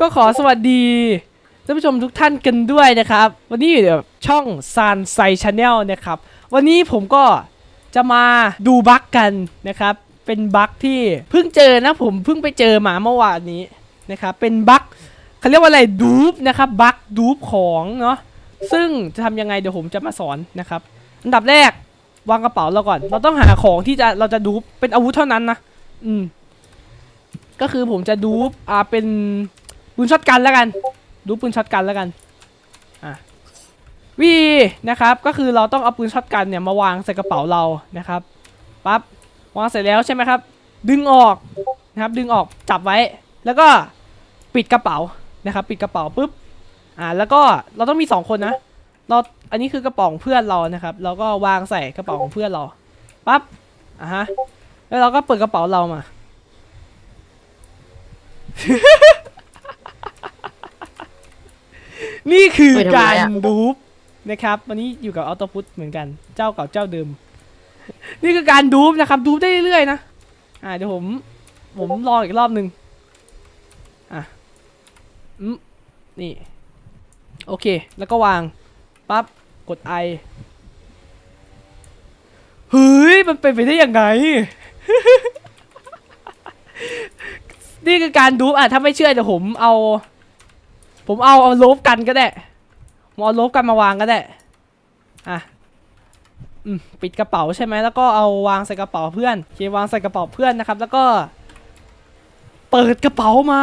ก็ขอสวัสดีท่านผู้ชมทุกท่านกันด้วยนะครับ วันนี้อยู่กับช่องซานไซชาแนลนะครับ วันนี้ผมก็จะมาดูบั๊กกันนะครับ เป็นบั๊กที่เพิ่งเจอนะผมเพิ่งไปเจอมาเมื่อวานนี้นะครับ เป็นบั๊กเขาเรียกว่าอะไรดูปนะครับบั๊กดูปของเนาะซึ่งจะทำยังไงเดี๋ยวผมจะมาสอนนะครับอันดับแรกวางกระเป๋าเราก่อน เราต้องหาของที่จะเราจะดูปเป็นอาวุธเท่านั้นนะ อืม ก็คือผมจะดูปอ่าเป็น ปืนช็อตกันแล้วกัน ดูปืนช็อตกันแล้วกันอะวีนะครับ ก็คือเราต้องเอาปืนช็อตกันเนี่ยมาวางใส่กระเป๋าเรานะครับปั๊บวางเสร็จแล้วใช่ไหมครับ ดึงออกนะครับดึงออกจับไว้ แล้วก็ปิดกระเป๋านะครับ ปิดกระเป๋าปุ๊บอ่าแล้วก็เราต้องมีสองคนนะเราอันนี้คือกระเป๋าของเพื่อนเรานะครับ เราก็วางใส่กระเป๋าของเพื่อนเราปั๊บอะฮะแล้วเราก็เปิดกระเป๋าเรามา นี่คือเฮ้ยทำไมการอะดูปนะครับ วันนี้อยู่กับออโตพุทเหมือนกัน เจ้าเก่าเจ้าเดิม นี่คือการดูปนะครับ ดูปได้เรื่อยๆนะ อ่าเดี๋ยวผม ผมลองอีกรอบหนึ่งอะอืมนี่ โอเค แล้วก็วาง ปั๊บ กดไอเฮ้ย มันเป็นไปได้ยังไง นี่คือการดูปอะ ถ้าไม่เชื่อเดี๋ยวผมเอา ผมเอาเอาโลบกันก็ได้ผมเอาโลบกันมาวางก็ได้ อะอืมปิดกระเป๋าใช่ไหมแล้วก็เอาวางใส่กระเป๋าเพื่อนเควางใส่กระเป๋าเพื่อนนะครับ แล้วก็ เปิดกระเป๋ามา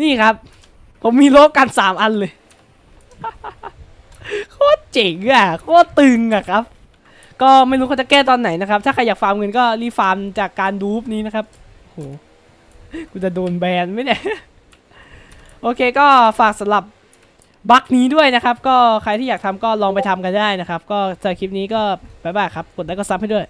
นี่ครับ ผมมีโลบกันสามอันเลย โคตรเจ๋งอะ โคตรตึงอะครับ ก็ไม่รู้เขาจะแก้ตอนไหนนะครับ ถ้าใครอยากฟาร์มเงินก็รีฟาร์มจากการดูปนี้นะครับโหกูจะโดนแบนไหมเนี่ย โอเคก็ฝากสำหรับบัคนี้ด้วยนะครับ ก็ใครที่อยากทำก็ลองไปทำกันได้นะครับ ก็เจอคลิปนี้ก็บ๊ายบายครับ กดไลค์กดซับให้ด้วย